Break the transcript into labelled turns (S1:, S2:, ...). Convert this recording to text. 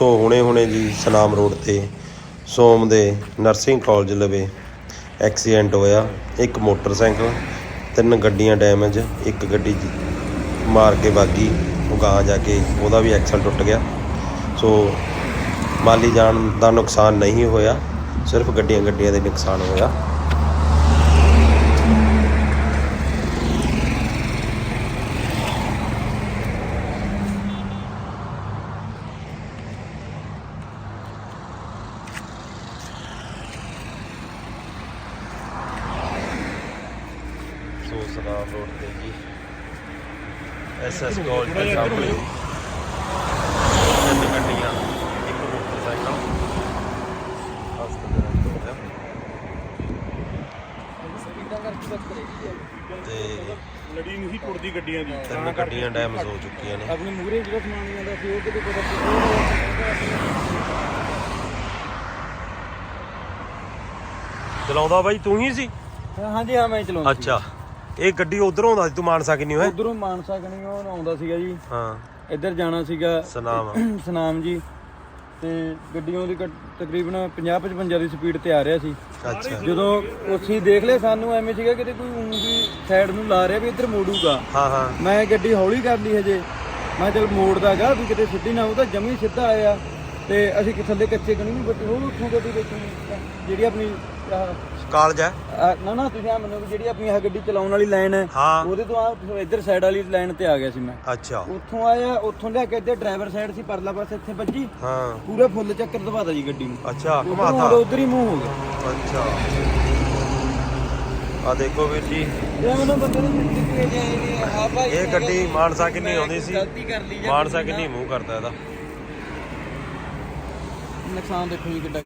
S1: ਸੋ ਹੁਣੇ ਹੁਣੇ ਜੀ ਸਨਾਮ ਰੋਡ ਤੇ ਸੋਮ ਦੇ ਨਰਸਿੰਗ ਕਾਲਜ ਲਵੇ ਐਕਸੀਡੈਂਟ ਹੋਇਆ। ਇੱਕ ਮੋਟਰਸਾਈਕਲ, ਤਿੰਨ ਗੱਡੀਆਂ ਡੈਮੇਜ ਇੱਕ ਗੱਡੀ ਮਾਰ ਕੇ ਬਾਗੀ ਉਹ ਗਾਂ ਜਾ ਕੇ ਉਹਦਾ ਵੀ ਐਕਸਲ ਟੁੱਟ ਗਿਆ। ਸੋ ਮਾਲੀ ਜਾਨ ਦਾ ਨੁਕਸਾਨ ਨਹੀਂ ਹੋਇਆ, ਸਿਰਫ ਗੱਡੀਆਂ ਗੱਡੀਆਂ ਦੇ ਨੁਕਸਾਨ ਹੋਇਆ। ਸੋ ਸਨਾਮ ਰੋਡ ਤੇ ਜੀ। ਐਸਐਸ ਕਾਲਜ ਦੇ ਸਾਹਮਣੇ। ਤਿੰਨ ਗੱਡੀਆਂ ਇੱਕ ਮੋਟਰਸਾਈਕਲ। ਹਸਪਤਾਲ ਤੋਂ ਹੋਇਆ ਤੇ
S2: ਲੜੀ ਨਹੀਂ ਸੀ ਟੁੱਟਦੀ ਗੱਡੀਆਂ ਦੀ।
S1: ਤਿੰਨ ਗੱਡੀਆਂ ਡੈਮੇਜ ਹੋ ਚੁੱਕੀਆਂ ਨੇ।
S3: ਆਪਣੇ ਮੂਰੇ ਜਿਹੜਾ ਸਮਾਨ ਜਾਂਦਾ ਸੀ ਉਹ ਕਿਤੇ ਪਤਾ
S1: ਚਲਾਉਂਦਾ ਬਾਈ ਤੂੰ ਹੀ ਸੀ?
S3: ਹਾਂਜੀ ਹਾਂ ਮੈਂ ਚਲਾਉਂਦਾ
S1: ਅੱਛਾ। ਇਹ ਗੱਡੀ ਉਧਰੋਂ ਆਉਂਦਾ ਸੀ ਤੂੰ ਮਾਨਸਾ ਕਿੰਨੀ ਹੋਏ?
S3: ਉਧਰੋਂ ਮਾਨਸਾ ਕਣੀ ਉਹ ਆਉਂਦਾ ਸੀਗਾ ਜੀ।
S1: ਹਾਂ।
S3: ਇੱਧਰ ਜਾਣਾ ਸੀਗਾ।
S1: ਸਨਾਮ।
S3: ਸਨਾਮ ਜੀ। ਤੇ ਗੱਡੀਆਂ ਦੀ ਤਕਰੀਬਨ 50 55 ਦੀ ਸਪੀਡ ਤੇ ਆ ਰਿਹਾ ਸੀ।
S1: ਅੱਛਾ।
S3: ਜਦੋਂ ਅਸੀਂ ਦੇਖ ਲਿਆ ਸਾਨੂੰ ਐਵੇਂ ਸੀਗਾ ਕਿਤੇ ਕੋਈ ਵੀ ਸਾਈਡ ਨੂੰ ਲਾ ਰਿਹਾ ਵੀ ਇੱਧਰ ਮੋੜੂਗਾ।
S1: ਹਾਂ ਹਾਂ।
S3: ਮੈਂ ਗੱਡੀ ਹੌਲੀ ਕਰ ਲਈ ਹਜੇ। ਮੈਂ ਚਲ ਮੋੜਦਾਗਾ ਵੀ ਕਿਤੇ ਸਿੱਧੀ ਨਾ ਉਹ ਤਾਂ ਜਮੀ ਸਿੱਧਾ ਆਇਆ। ਤੇ ਅਸੀਂ ਕਿ ਥੱਲੇ ਕੱਚੇ ਕਣੀ ਨੂੰ ਬੱਟੀ ਉਹ ਉੱਥੋਂ ਗੱਡੀ ਦੇਖੀ ਜਿਹੜੀ ਆਪਣੀ ਆਹ,
S1: ਕਾਲਜ ਹੈ?
S3: ਆਹ, ਨਾ ਨਾ ਤੁਸੀਂ ਆ ਮੈਨੂੰ ਵੀ ਜਿਹੜੀ ਆਪਣੀ ਆਹ ਗੱਡੀ ਚਲਾਉਣ ਵਾਲੀ ਲਾਈਨ ਹੈ
S1: ਹਾਂ।
S3: ਉਹਦੇ ਤੋਂ ਆ ਇੱਧਰ ਸਾਈਡ ਵਾਲੀ ਲਾਈਨ ਤੇ ਆ ਗਿਆ ਸੀ ਮੈਂ।
S1: ਅੱਛਾ।
S3: ਉੱਥੋਂ ਆਇਆ ਉੱਥੋਂ ਲਿਆ ਕੇ ਇੱਧਰ ਡਰਾਈਵਰ ਸਾਈਡ ਸੀ ਪਰਲਾ ਪਾਸੇ ਇੱਥੇ ਵੱਜੀ।
S1: ਹਾਂ।
S3: ਪੂਰਾ ਫੁੱਲ ਚੱਕਰ ਦਵਾਦਾ ਜੀ ਗੱਡੀ ਨੂੰ।
S1: ਅੱਛਾ ਘੁਮਾਤਾ
S3: ਉਧਰ ਹੀ ਮੂੰਹ ਹੋ ਗਿਆ।
S1: ਅੱਛਾ। ਆ ਦੇਖੋ ਵੀਰ ਜੀ।
S3: ਜੇ ਮੈਨੂੰ ਬੰਦੇ ਨੇ ਦਿੱਤੀ ਜੇ ਆ ਭਾਈ
S1: ਇਹ ਗੱਡੀ ਮਾਨਸਾ ਕਿੰਨੀ ਆਉਂਦੀ ਸੀ।
S3: ਗਲਤੀ ਕਰ ਲਈ ਜਾਂ
S1: ਮਾਨਸਾ ਕਿੰਨੀ ਮੂੰਹ ਕਰਦਾ ਇਹਦਾ।
S3: ਨੁਕਸਾਨ ਦੇਖੋ ਜੀ ਕਿੱਡਾ